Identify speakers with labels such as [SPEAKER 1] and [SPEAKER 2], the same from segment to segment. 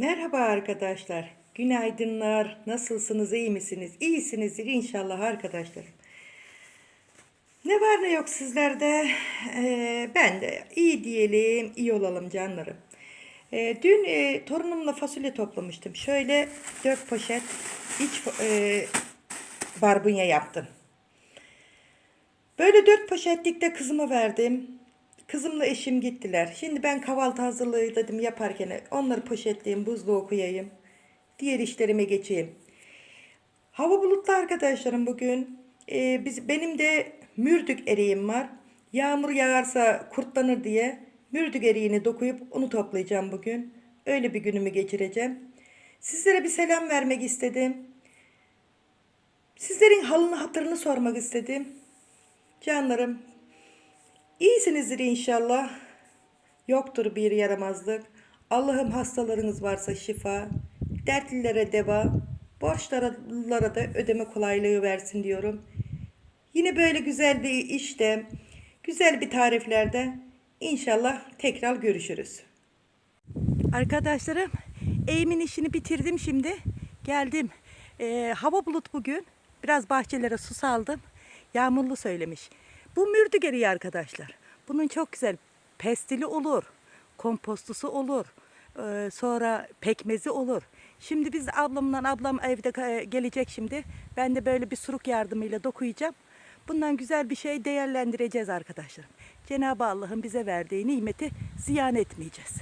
[SPEAKER 1] Merhaba arkadaşlar. Günaydınlar. Nasılsınız? iyi misiniz? İyisinizdir inşallah arkadaşlar. Ne var ne yok sizlerde? Ee, ben de iyi diyelim, iyi olalım canlarım. Ee, dün e, torunumla fasulye toplamıştım. Şöyle dört poşet iç e, barbunya yaptım. Böyle dört poşetlik de kızıma verdim. Kızımla eşim gittiler. Şimdi ben kahvaltı hazırlığı dedim yaparken onları poşetleyeyim, buzluğa koyayım. Diğer işlerime geçeyim. Hava bulutlu arkadaşlarım bugün. Ee, biz benim de mürdük eriğim var. Yağmur yağarsa kurtlanır diye mürdük eriğini dokuyup onu toplayacağım bugün. Öyle bir günümü geçireceğim. Sizlere bir selam vermek istedim. Sizlerin halını hatırını sormak istedim. Canlarım İyisinizdir inşallah. Yoktur bir yaramazlık. Allah'ım hastalarınız varsa şifa, dertlilere deva, borçlara da ödeme kolaylığı versin diyorum. Yine böyle güzel bir işte, güzel bir tariflerde inşallah tekrar görüşürüz. Arkadaşlarım, eğimin işini bitirdim şimdi. Geldim. Ee, hava bulut bugün. Biraz bahçelere su saldım. Yağmurlu söylemiş. Bu mürdügeri arkadaşlar. Bunun çok güzel pestili olur. Kompostusu olur. Ee, sonra pekmezi olur. Şimdi biz ablamla ablam evde e, gelecek şimdi. Ben de böyle bir suruk yardımıyla dokuyacağım. Bundan güzel bir şey değerlendireceğiz arkadaşlarım. Cenab-ı Allah'ın bize verdiği nimeti ziyan etmeyeceğiz.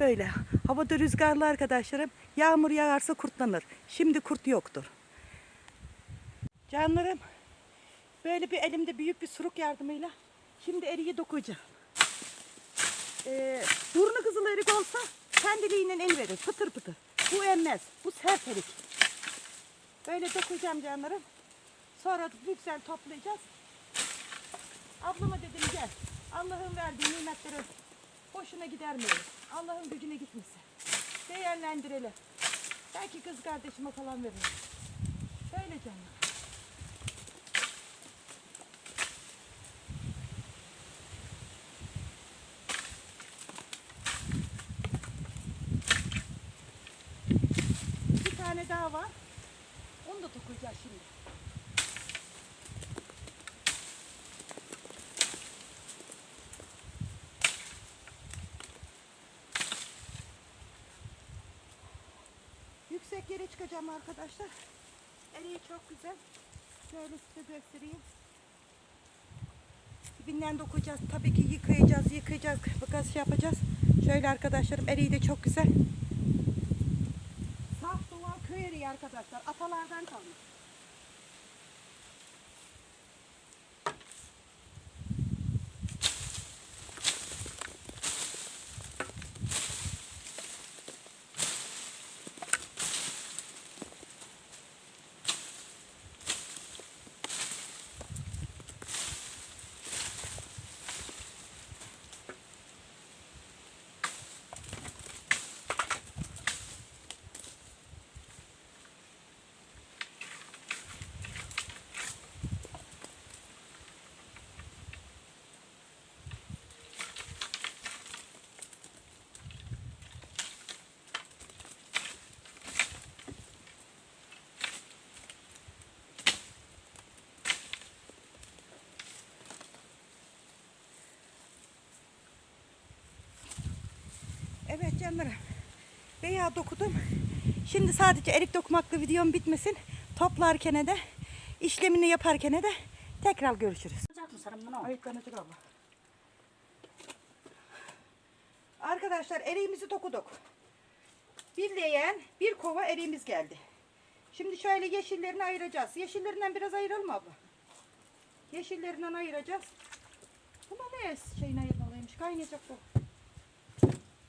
[SPEAKER 1] Böyle havada rüzgarlı arkadaşlarım. Yağmur yağarsa kurtlanır. Şimdi kurt yoktur. Canlarım böyle bir elimde büyük bir suruk yardımıyla şimdi eriği dokuyacağım. Ee, burnu kızıl erik olsa kendiliğinden el verir pıtır pıtır. Bu emmez. Bu sert erik. Böyle dokuyacağım canlarım. Sonra güzel toplayacağız. Ablama dedim gel. Allah'ın verdiği nimetleri boşuna gidermeyelim. Allah'ın gücüne gitmesin. Değerlendirelim. Belki kız kardeşime falan veririm. Böyle canlar. Bir tane daha var. Onu da dokuyacağız şimdi. Yüksek yere çıkacağım arkadaşlar. Eriği çok güzel. Şöyle size göstereyim. Dibinden dokuyacağız. Tabii ki yıkayacağız, yıkayacağız. Bakın şey yapacağız. Şöyle arkadaşlarım eriği de çok güzel. Saf doğal köy eriği arkadaşlar. Atalardan kalmış. Evet canlarım. Veya dokudum. Şimdi sadece erik dokumakla videom bitmesin. Toplarken de işlemini yaparken de tekrar görüşürüz. Ayıklanacak abla. Arkadaşlar eriğimizi dokuduk. Bir leğen, bir kova eriğimiz geldi. Şimdi şöyle yeşillerini ayıracağız. Yeşillerinden biraz ayıralım abla. Yeşillerinden ayıracağız. Buna ne şeyini ayırmalıymış? Kaynayacak bu.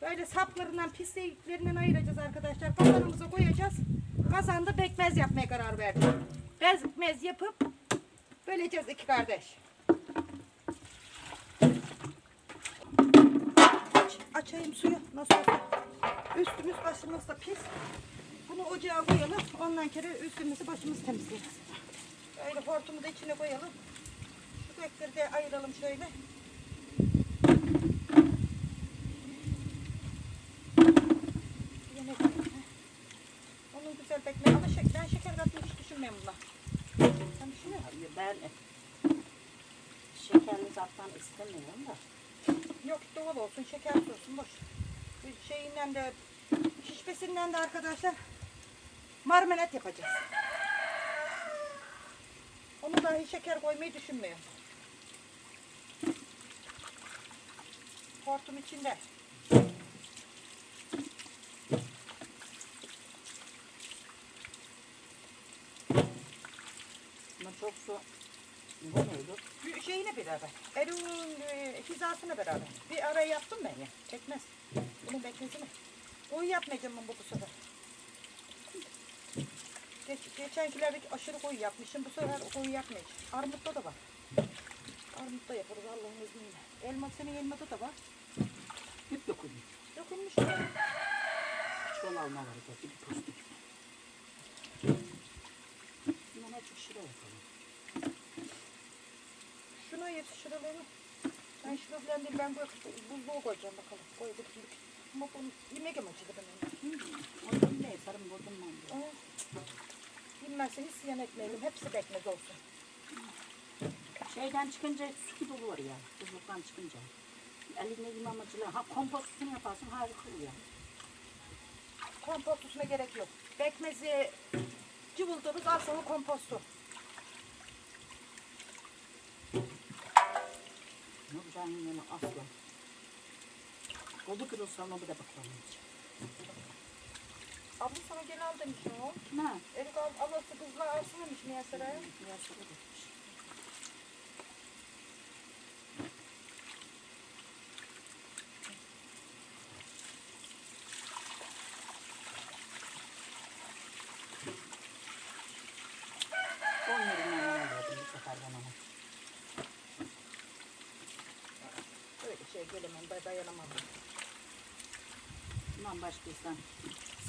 [SPEAKER 1] Böyle saplarından, pisliklerinden ayıracağız arkadaşlar. Kazanımıza koyacağız. Kazanda bekmez yapmaya karar verdik. Bekmez yapıp böleceğiz iki kardeş. Aç, açayım suyu. Nasıl olsa üstümüz başımız da pis. Bunu ocağa koyalım. Ondan kere üstümüzü başımızı temizleriz. Böyle hortumu da içine koyalım. Şu de ayıralım şöyle. Yine düşünmüyorum bundan. Sen düşünüyor musun?
[SPEAKER 2] Hayır, Ben zattan istemiyorum da.
[SPEAKER 1] Yok doğal olsun, şeker olsun, boş. Şeyinden de, şişmesinden de arkadaşlar marmelat yapacağız. Onu dahi şeker koymayı düşünmüyorum. Hortum içinde.
[SPEAKER 2] Ama çok su.
[SPEAKER 1] Şeyine beraber. Erun'un e, hizasına beraber. Bir araya yaptım ben ya. Çekmez. Bunun bekmezini. Koyu yapmayacağım ben bu, bu sefer. Geç, geçenkilerdeki aşırı koyu yapmışım. Bu sefer koyu yapmayacağım. Armut'ta da var. Armut'ta yaparız Allah'ın izniyle. Elma senin elmada da var.
[SPEAKER 2] Hep dokunmuş.
[SPEAKER 1] Dokunmuş.
[SPEAKER 2] Çol alma var bir postuk. Buna çok şıra yapalım.
[SPEAKER 1] Şuna yetiştirelim. Ben şunu falan değil. Ben böyle buzluğa koyacağım bakalım. Koy bakayım. Ama bunu yemek amacıydı ben onu.
[SPEAKER 2] Onu ne yaparım buldum ben de.
[SPEAKER 1] Aa, Bilmezse hiç siyan etmeyelim. Hepsi bekmez olsun.
[SPEAKER 2] Şeyden çıkınca su gibi olur ya. Buzluktan çıkınca. Eline imamacılığı. Ha kompostunu yaparsın harika oluyor.
[SPEAKER 1] Kompostusuna gerek yok. Bekmezi cıvıldırız al sana kompostu.
[SPEAKER 2] Yapacağım yine asla. Kolu kırılsa ona bir de bakalım.
[SPEAKER 1] Abla sana gel al demiş o.
[SPEAKER 2] Ne?
[SPEAKER 1] Erik al, ablası kızla alsın demiş Miyasar'a.
[SPEAKER 2] Biraz şöyle gitmiş. On yerinden ne alıyordum bu sefer ben ona.
[SPEAKER 1] Öyle şey gelemem day dayanamam.
[SPEAKER 2] Bundan başkaysan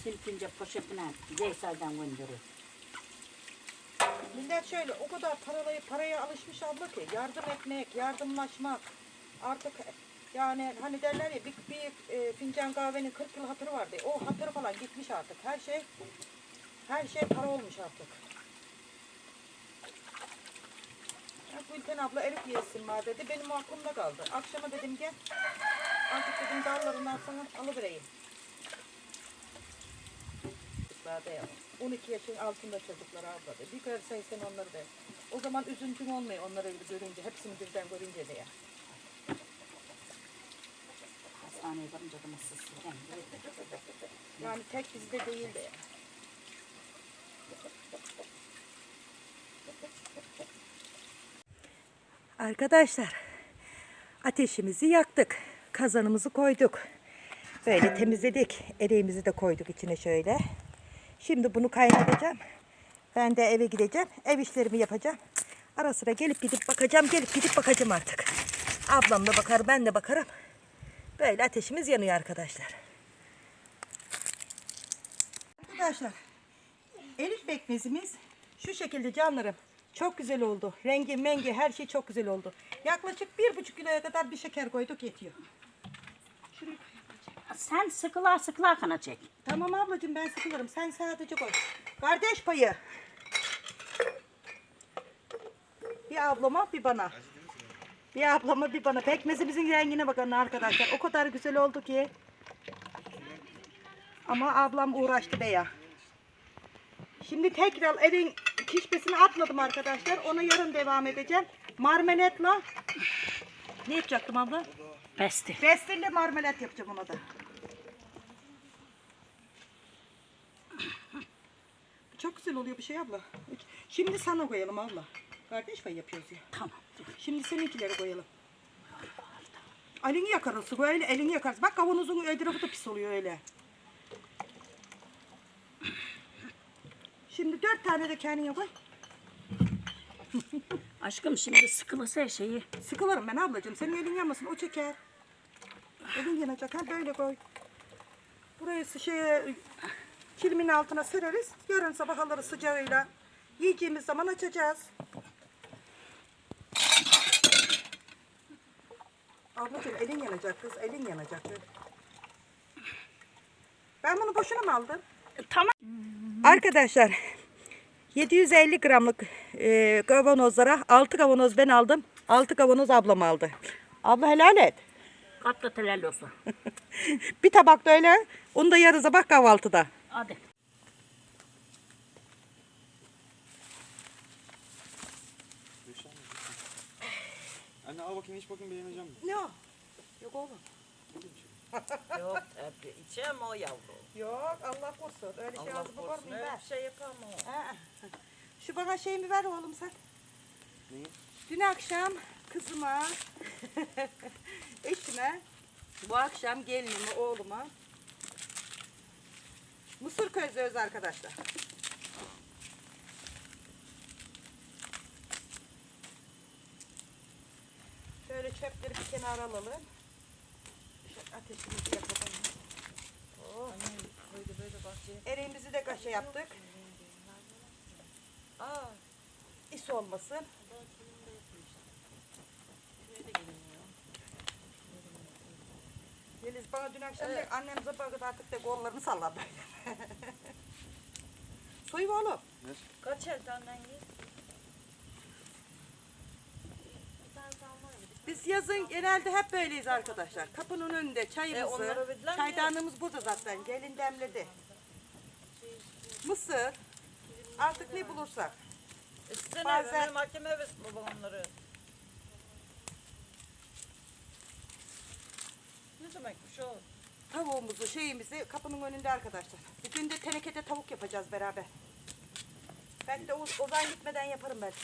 [SPEAKER 2] silkince poşetine Ceysel'den gönderiyor.
[SPEAKER 1] Millet şöyle o kadar parayı, paraya alışmış abla ki yardım etmek, yardımlaşmak artık yani hani derler ya bir, bir e, fincan kahvenin 40 yıl hatırı vardı. O hatırı falan gitmiş artık. Her şey her şey para olmuş artık. Gülten abla erik yesin var dedi. Benim aklımda kaldı. Akşama dedim gel. Artık dedim dallarından sana alıvereyim. Çocuklar ya. 12 yaşın altında çocuklar abla de. Bir görsen sen onları da. O zaman üzüntün olmuyor onları görünce. Hepsini birden görünce de ya.
[SPEAKER 2] Hastaneye varınca da nasıl sıkıntı.
[SPEAKER 1] Yani tek bizde değil de. Arkadaşlar ateşimizi yaktık. Kazanımızı koyduk. Böyle temizledik. Ereğimizi de koyduk içine şöyle. Şimdi bunu kaynatacağım. Ben de eve gideceğim. Ev işlerimi yapacağım. Ara sıra gelip gidip bakacağım. Gelip gidip bakacağım artık. Ablam da bakar ben de bakarım. Böyle ateşimiz yanıyor arkadaşlar. Arkadaşlar erik bekmezimiz şu şekilde canlarım. Çok güzel oldu. Rengi, mengi her şey çok güzel oldu. Yaklaşık bir buçuk kiloya kadar bir şeker koyduk yetiyor.
[SPEAKER 2] Sen sıkılar sıkılar kana çek.
[SPEAKER 1] Tamam ablacığım ben sıkılırım. Sen sadece koy. Kardeş payı. Bir ablama bir bana. Bir ablama bir bana. Pekmezimizin rengine bakın arkadaşlar. O kadar güzel oldu ki. Ama ablam uğraştı beya. Şimdi tekrar evin pişmesini atladım arkadaşlar. Ona yarın devam edeceğim. Marmelatla ne yapacaktım abla?
[SPEAKER 2] Pesti.
[SPEAKER 1] Pestilli marmelat yapacağım ona da. Çok güzel oluyor bir şey abla. Şimdi sana koyalım abla. Kardeş payı yapıyoruz ya.
[SPEAKER 2] Tamam.
[SPEAKER 1] Şimdi seninkileri koyalım. Elini yakarız. Böyle elini yakarız. Bak kavanozun etrafı da pis oluyor öyle. Şimdi dört tane de kendine koy.
[SPEAKER 2] Aşkım şimdi sıkılırsa şeyi
[SPEAKER 1] Sıkılırım ben ablacığım. Senin elin yanmasın. O çeker. Elin yanacak. Ha böyle koy. Burayı sı- şeye kilimin altına sereriz. Yarın sabah alırız sıcağıyla. Yiyeceğimiz zaman açacağız. Ablacığım elin yanacak kız. Elin yanacak. Ben bunu boşuna mı aldım?
[SPEAKER 2] Tamam.
[SPEAKER 1] Arkadaşlar 750 gramlık e, kavanozlara 6 kavanoz ben aldım. 6 kavanoz ablam aldı. Abla helal et.
[SPEAKER 2] Katla telel olsun.
[SPEAKER 1] Bir tabak da öyle. Onu da yarı sabah kahvaltıda.
[SPEAKER 2] Hadi.
[SPEAKER 3] Anne al bakayım iç bakayım beğeneceğim mi?
[SPEAKER 1] O? Yok oğlum.
[SPEAKER 4] Yok tabii içem o yavrum.
[SPEAKER 1] Yok Allah korusun. Öyle şey
[SPEAKER 4] Allah
[SPEAKER 1] ağzımı
[SPEAKER 4] korusun
[SPEAKER 1] korkmayayım
[SPEAKER 4] öyle
[SPEAKER 1] ben.
[SPEAKER 4] bir şey yapamam.
[SPEAKER 1] Ha. Şu bana şeyimi ver oğlum sen.
[SPEAKER 3] Neyi?
[SPEAKER 1] Dün akşam kızıma, eşime, bu akşam gelinime, oğluma mısır közlüyoruz arkadaşlar. Şöyle çöpleri bir kenara alalım. Şöyle ateşimizi yakalım. Oh.
[SPEAKER 4] Böyle böyle bahçeye.
[SPEAKER 1] Eriğimizi de kaşe yaptık.
[SPEAKER 4] Aa,
[SPEAKER 1] İs olmasın. Bana dün akşam da annem kadar artık da kollarını salladı. Soyu oğlum.
[SPEAKER 4] kaç elden ye?
[SPEAKER 1] Biz yazın genelde hep böyleyiz arkadaşlar. Kapının önünde
[SPEAKER 4] E,
[SPEAKER 1] çayımızı,
[SPEAKER 4] mi?
[SPEAKER 1] çaydanlığımız burada zaten. Gelin demledi. Mısır, artık ne bulursak.
[SPEAKER 4] İstene
[SPEAKER 1] Bazen-
[SPEAKER 4] Bazen... benim hakem heves babam o?
[SPEAKER 1] Tavuğumuzu, şeyimizi kapının önünde arkadaşlar. Bir gün de tenekede tavuk yapacağız beraber. Belki de Oz- Ozan gitmeden yaparım belki.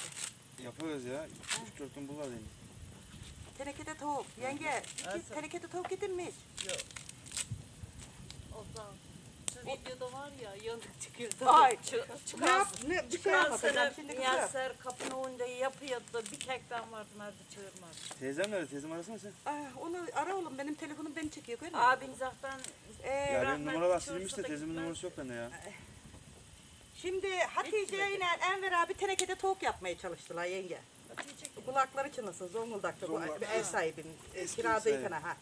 [SPEAKER 3] Yaparız ya. Üç dört gün bulur deniz.
[SPEAKER 1] Tenekede tavuk. Yenge, tenekede tavuk yedin mi hiç?
[SPEAKER 4] Yok.
[SPEAKER 5] Ozan. Videoda var ya yanık çıkıyor.
[SPEAKER 1] Ay,
[SPEAKER 4] Çık,
[SPEAKER 1] ne yap? Ne, bir şey
[SPEAKER 4] sene
[SPEAKER 1] şimdi kızım.
[SPEAKER 4] Yaser kapının önünde yapıyordu. Bir tek ben vardım evde çığırmadı.
[SPEAKER 3] Teyzem nerede? Teyzem arasana sen.
[SPEAKER 1] Ah, onu ara oğlum benim telefonum beni çekiyor görüyor musun?
[SPEAKER 4] Abin zaten
[SPEAKER 1] Ee,
[SPEAKER 3] Ya benim
[SPEAKER 4] rahmetli çocuğu
[SPEAKER 3] silinmiş de
[SPEAKER 4] da
[SPEAKER 3] teyzemin
[SPEAKER 4] gitmez.
[SPEAKER 3] numarası yok bende ya.
[SPEAKER 1] şimdi Hatice ile Enver abi tenekede tavuk yapmaya çalıştılar yenge. Kulakları çınlasın Zonguldak'ta bu
[SPEAKER 3] Zonguldak.
[SPEAKER 1] ev sahibinin
[SPEAKER 3] Eski
[SPEAKER 1] kiradı
[SPEAKER 3] ev sahibi.
[SPEAKER 1] yıkana ha.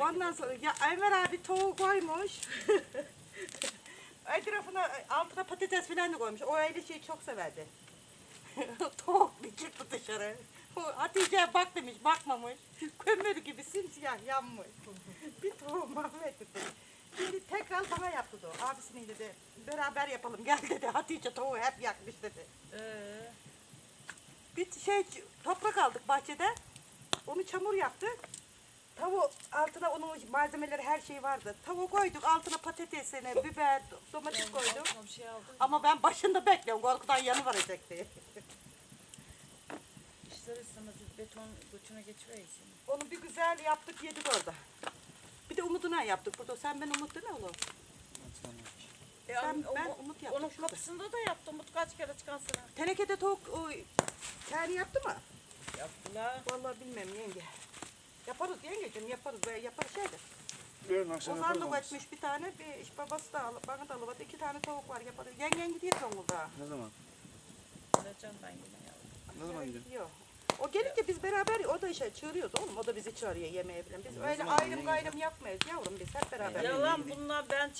[SPEAKER 1] Ondan sonra ya Enver abi tavuğu koymuş. Etrafına altına patates falan da koymuş. O öyle şeyi çok severdi. Tavuk bir çıktı dışarı. O Hatice bak demiş bakmamış. Kömür gibi simsiyah yanmış. bir tavuğu mahvetti. Şimdi tekrar bana yaptı o. Abisinin dedi beraber yapalım gel dedi. Hatice tavuğu hep yakmış dedi.
[SPEAKER 4] Ee,
[SPEAKER 1] Bir şey toprak aldık bahçede. Onu çamur yaptık. Tavuğu altına onun malzemeleri her şey vardı. Tavuğu koyduk altına patatesini, biber, domates koyduk.
[SPEAKER 4] bir şey aldım.
[SPEAKER 1] Ama ben başında bekliyorum korkudan yanı varacak diye.
[SPEAKER 4] İster istemez beton götüne geçiversin.
[SPEAKER 1] Onu bir güzel yaptık yedik orada. Bir de umuduna yaptık burada. Sen ben umut mi oğlum?
[SPEAKER 4] E,
[SPEAKER 1] Sen- ben Umut yaptım
[SPEAKER 4] Onun
[SPEAKER 1] şurada.
[SPEAKER 4] kapısında da yaptım. Umut kaç kere çıkan sene.
[SPEAKER 1] Tenekede tavuk o, kendi yaptı mı?
[SPEAKER 4] Yaptılar.
[SPEAKER 1] Vallahi bilmem yenge. Yaparız yengeciğim yaparız böyle yaparız şeydir.
[SPEAKER 3] Yarın akşam
[SPEAKER 1] Ozan
[SPEAKER 3] yaparız
[SPEAKER 1] da
[SPEAKER 3] onu.
[SPEAKER 1] etmiş bir tane, bir iş babası da al, bana da alıp iki tane tavuk var yaparız. Yengen gidiyor Zonguldak'a.
[SPEAKER 3] Ne zaman?
[SPEAKER 4] Gideceğim ben yine yavrum.
[SPEAKER 3] Ne zaman gidiyorsun?
[SPEAKER 1] Yok. O gelince biz beraber o da işe çağırıyordu oğlum. O da bizi çağırıyor yemeğe falan. Biz öyle ayrım gayrım yapmayız yavrum biz hep beraber.
[SPEAKER 4] Yalan bunlar ben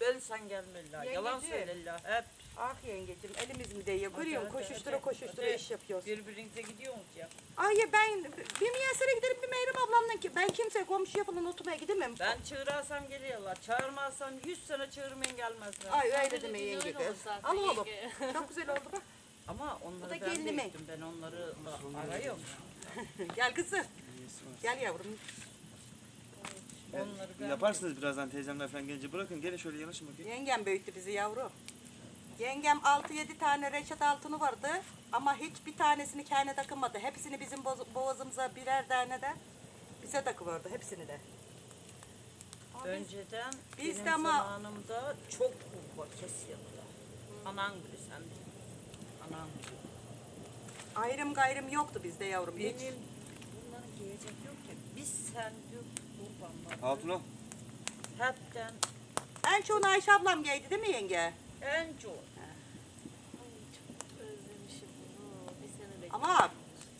[SPEAKER 4] çağırmazsam ölsen gelmeliler. Yalan
[SPEAKER 1] Yengeciğim.
[SPEAKER 4] söylerler. Hep
[SPEAKER 1] Ah yengeciğim elimiz mi değiyor?
[SPEAKER 4] Hadi, hadi,
[SPEAKER 1] koşuştura koşuştura iş yapıyoruz.
[SPEAKER 4] birbirinize gidiyorsunuz ya.
[SPEAKER 1] Ay ya ben bir Miyaser'e giderim bir Meyrem ablamdan ki ben kimse komşuya falan oturmaya gidemem.
[SPEAKER 4] Ben çağırarsam geliyorlar. Çağırmazsam 100 sene çağırmayın gelmezler.
[SPEAKER 1] Ay öyle deme yenge kız. Al oğlum. Çok güzel oldu bak.
[SPEAKER 4] Ama
[SPEAKER 1] Bu
[SPEAKER 4] onları
[SPEAKER 1] da
[SPEAKER 4] ben
[SPEAKER 1] gelinime.
[SPEAKER 4] Ben onları arıyorum.
[SPEAKER 1] Gel kızım. Gel yavrum.
[SPEAKER 4] Onları ben
[SPEAKER 3] Yaparsınız birazdan teyzemler falan gelince. Bırakın gelin şöyle yanaşın bakayım.
[SPEAKER 1] Yengem büyüttü bizi yavrum. Yengem 6-7 tane reşat altını vardı ama hiçbir tanesini kendine takılmadı. Hepsini bizim boz- boğazımıza birer tane de bize takıverdi hepsini de. Abi,
[SPEAKER 4] Önceden
[SPEAKER 1] Biz
[SPEAKER 4] benim
[SPEAKER 1] de ama-
[SPEAKER 4] zamanımda çok kurba kesiyorlar. Anan gibi sen de. Anan gibi.
[SPEAKER 1] ayrım gayrım yoktu bizde yavrum hiç.
[SPEAKER 4] Benim bunların giyecek yok ki. Biz sen diyor.
[SPEAKER 3] Hatun.
[SPEAKER 4] Hepten
[SPEAKER 1] En çoğunu Ayşe ablam giydi değil mi yenge?
[SPEAKER 4] en çok.
[SPEAKER 5] Ay çok özlemişim bunu. Bir sene bekledim.
[SPEAKER 1] Ama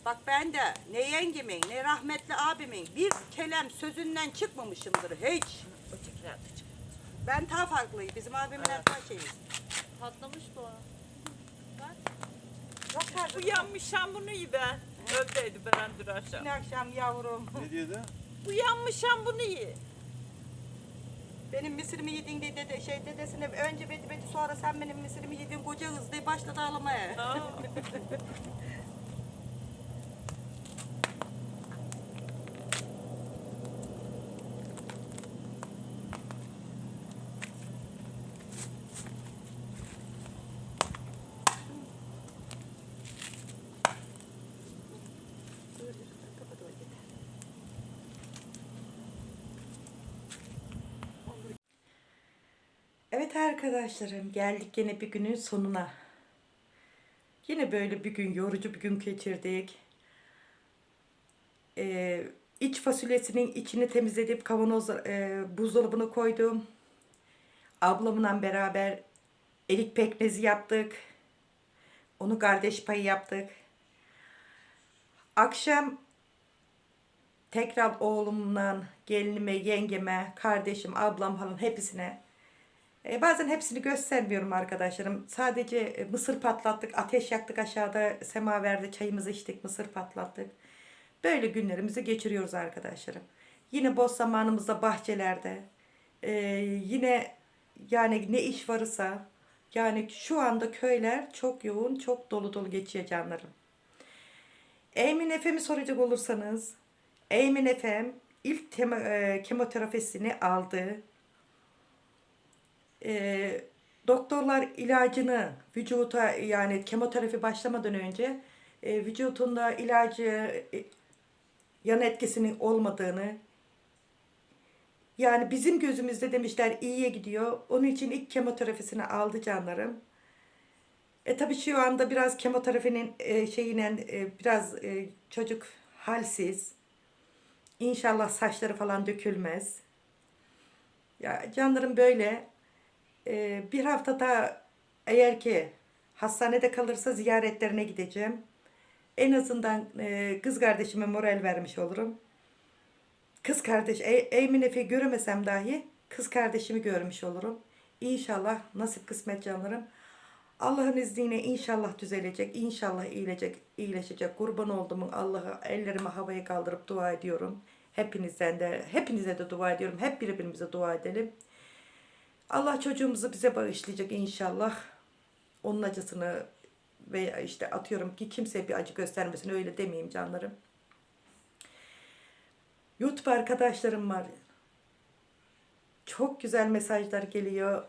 [SPEAKER 1] bak ben de ne yengemin ne rahmetli abimin bir kelem sözünden çıkmamışımdır hiç. Ben daha farklıyım. Bizim abimin
[SPEAKER 4] Evet.
[SPEAKER 1] her şeyimiz.
[SPEAKER 5] Patlamış bu. Bak.
[SPEAKER 4] Uyanmışam bunu iyi ben. Öldeydi Beren dün akşam.
[SPEAKER 1] Dün akşam yavrum.
[SPEAKER 3] Ne diyordu?
[SPEAKER 4] Uyanmışam bunu iyi.
[SPEAKER 1] Benim mısırımı yedin diye dede, şey dedesine önce beti beti sonra sen benim mısırımı yedin koca kız diye başladı ağlamaya. Evet arkadaşlarım geldik yine bir günün sonuna. Yine böyle bir gün yorucu bir gün geçirdik. Ee, iç fasulyesinin içini temizledim kavanoz e, buzdolabına koydum. Ablamla beraber erik pekmezi yaptık. Onu kardeş payı yaptık. Akşam tekrar oğlumla, gelinime, yengeme, kardeşim, ablam falan hepsine e, bazen hepsini göstermiyorum arkadaşlarım. Sadece e, mısır patlattık, ateş yaktık aşağıda semaverde çayımızı içtik, mısır patlattık. Böyle günlerimizi geçiriyoruz arkadaşlarım. Yine boş zamanımızda bahçelerde, e, yine yani ne iş varsa, yani şu anda köyler çok yoğun, çok dolu dolu geçiyor canlarım. Eymin Efem'i soracak olursanız, Eymin Efem ilk kemoterapisini aldı. E, doktorlar ilacını vücuta yani kemoterapi başlamadan önce e, vücutunda ilacı e, yan etkisinin olmadığını yani bizim gözümüzde demişler iyiye gidiyor. Onun için ilk kemoterapisini aldı canlarım. E tabii şu anda biraz kemoterapinin e, şeyine e, biraz e, çocuk halsiz. İnşallah saçları falan dökülmez. Ya canlarım böyle. E, bir hafta da eğer ki hastanede kalırsa ziyaretlerine gideceğim. En azından e, kız kardeşime moral vermiş olurum. Kız kardeş, e, Eymin Efe'yi göremesem dahi kız kardeşimi görmüş olurum. İnşallah nasip kısmet canlarım. Allah'ın izniyle inşallah düzelecek, inşallah iyilecek, iyileşecek. Kurban olduğumun Allah'a ellerimi havaya kaldırıp dua ediyorum. Hepinizden de, hepinize de dua ediyorum. Hep birbirimize dua edelim. Allah çocuğumuzu bize bağışlayacak inşallah. Onun acısını veya işte atıyorum ki kimseye bir acı göstermesin öyle demeyeyim canlarım. YouTube arkadaşlarım var. Çok güzel mesajlar geliyor.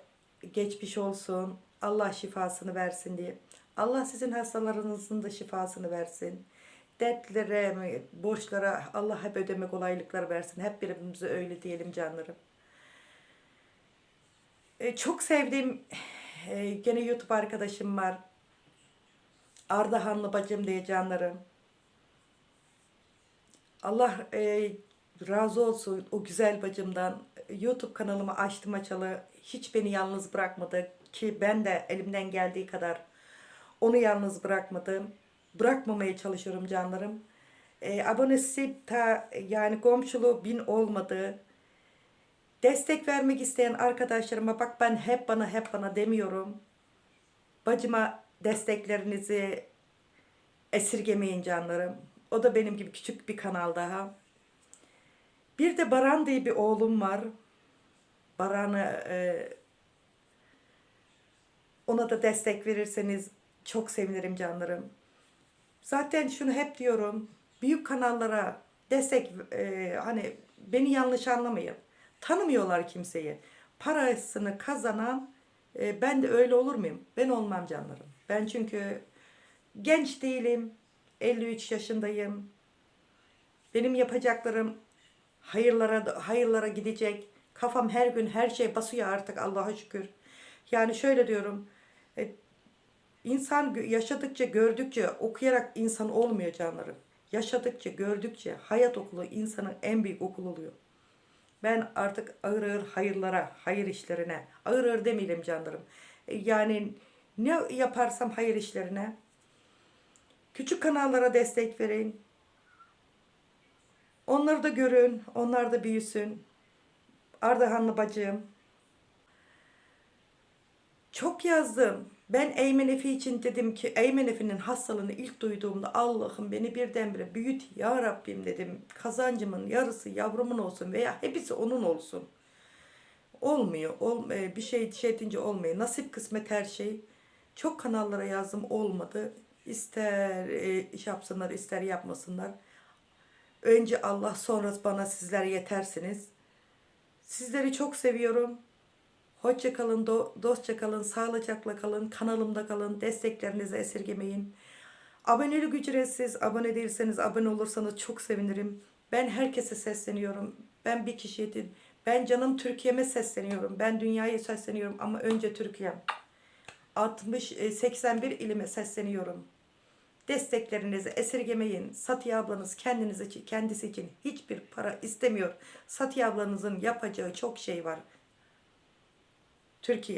[SPEAKER 1] Geçmiş olsun. Allah şifasını versin diye. Allah sizin hastalarınızın da şifasını versin. Dertlere, borçlara Allah hep ödeme kolaylıklar versin. Hep birbirimize öyle diyelim canlarım. E, çok sevdiğim e, gene YouTube arkadaşım var. Ardahanlı bacım diye canlarım. Allah e, razı olsun o güzel bacımdan. YouTube kanalımı açtım açalı. Hiç beni yalnız bırakmadı ki ben de elimden geldiği kadar onu yalnız bırakmadım. Bırakmamaya çalışıyorum canlarım. E, abonesi ta yani komşuluğu bin olmadı. Destek vermek isteyen arkadaşlarıma bak ben hep bana hep bana demiyorum. Bacıma desteklerinizi esirgemeyin canlarım. O da benim gibi küçük bir kanal daha. Bir de Baran diye bir oğlum var. Baran'ı e, ona da destek verirseniz çok sevinirim canlarım. Zaten şunu hep diyorum. Büyük kanallara destek e, hani beni yanlış anlamayın. Tanımıyorlar kimseyi. Parasını kazanan e, ben de öyle olur muyum? Ben olmam canlarım. Ben çünkü genç değilim. 53 yaşındayım. Benim yapacaklarım hayırlara hayırlara gidecek. Kafam her gün her şey basıyor artık Allah'a şükür. Yani şöyle diyorum. E, insan yaşadıkça, gördükçe, okuyarak insan olmuyor canlarım. Yaşadıkça, gördükçe hayat okulu insanın en büyük okulu oluyor. Ben artık ağır ağır hayırlara, hayır işlerine, ağır ağır demeyelim canlarım. E, Yani ne yaparsam hayır işlerine, küçük kanallara destek verin. Onları da görün, onlar da büyüsün. Ardahanlı bacım. Çok yazdım. Ben Eymen Efe için dedim ki Eymen Efe'nin hastalığını ilk duyduğumda Allah'ım beni birdenbire büyüt ya Rabbim dedim. Kazancımın yarısı yavrumun olsun veya hepsi onun olsun. Olmuyor. Ol, e, bir şey şey edince olmuyor. Nasip kısmet her şey. Çok kanallara yazdım olmadı. İster e, iş yapsınlar ister yapmasınlar. Önce Allah sonra bana sizler yetersiniz. Sizleri çok seviyorum. Hoşça kalın, do- dostça kalın, sağlıcakla kalın, kanalımda kalın, desteklerinizi esirgemeyin. Abonelik ücretsiz, abone değilseniz abone olursanız çok sevinirim. Ben herkese sesleniyorum. Ben bir kişiye değil, ben canım Türkiye'me sesleniyorum. Ben dünyaya sesleniyorum ama önce Türkiye'm. 60, e, 81 ilime sesleniyorum. Desteklerinizi esirgemeyin. Satiye ablanız kendiniz için, kendisi için hiçbir para istemiyor. Satiye ablanızın yapacağı çok şey var. Türkiye.